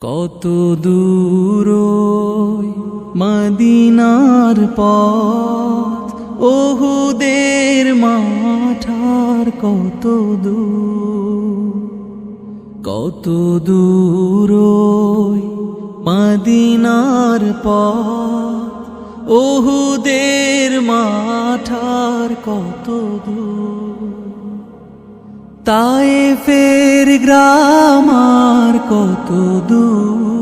কত দূর মদিনার পথ, ওহুদের মাঠার কত দূর কত দূর মদিনার পথ, ওহুদের মাঠার কত দূর। তাই ফের গ্রামার কত দূর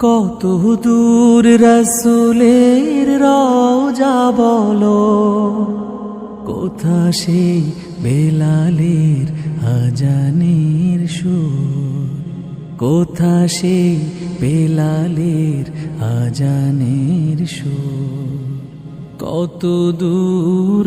কত দূর রসুলের রওজা বলো, কোথা সেই বেলালের আজানের সুর, কোথা সেই বেলালের আজানের সুর, কত দূর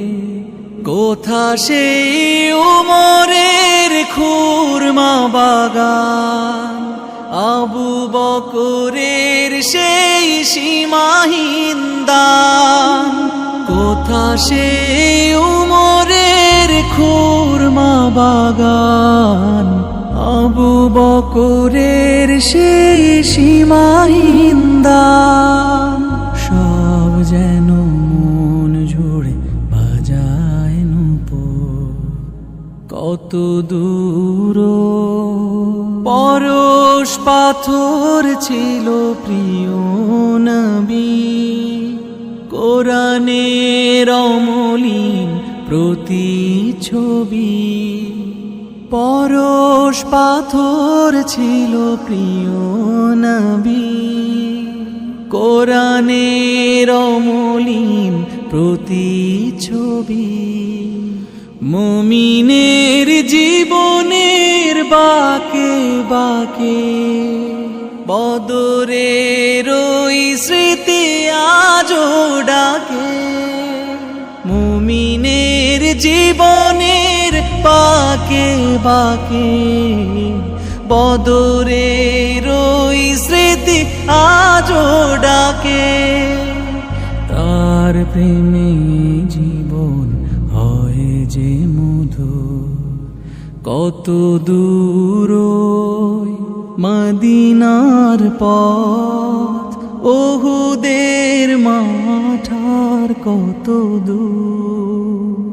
কোথা সেই উমরের খুরমা বাগান? আবু বকরের সেই সীমাহীন দান। কোথা সেই উমরের খুরমা বাগান? আবু বকরের সেই সীমাহীন কত দূর। পরশ পাথর ছিল প্রিয় নবী। কোরআনের অমলিন প্রতিছবি পরশ পাথর ছিল প্রিয় নবী। কোরআনের অমলিন প্রতিছবি মুমিনের জীবনের বাকে বাকে, বদরের ওই স্মৃতি আজো ডাকে। মুমিনের জীবনের বাকে বাকে, বদরের ওই স্মৃতি আজো ডাকে। তার প্রেমে কত দূর মদিনার পথ। ওহুদের মাঠার কত দূর।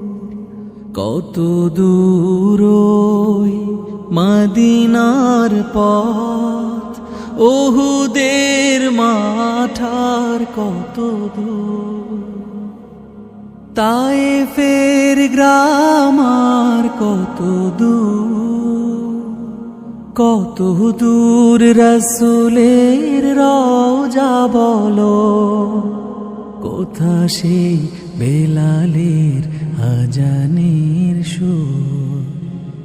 কত দূর মদিনার পথ। ওহুদের মাঠার কত দূর। তাই ফের গ্রামার কত দূর কত দূর রসুলের রওজা বলো। কোথা সেই বেলালের আজানের সুর?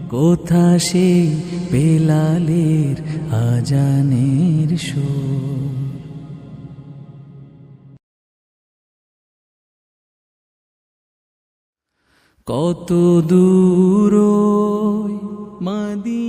কোথা সেই বেলালের আজানের সুর? কত দূর মাদি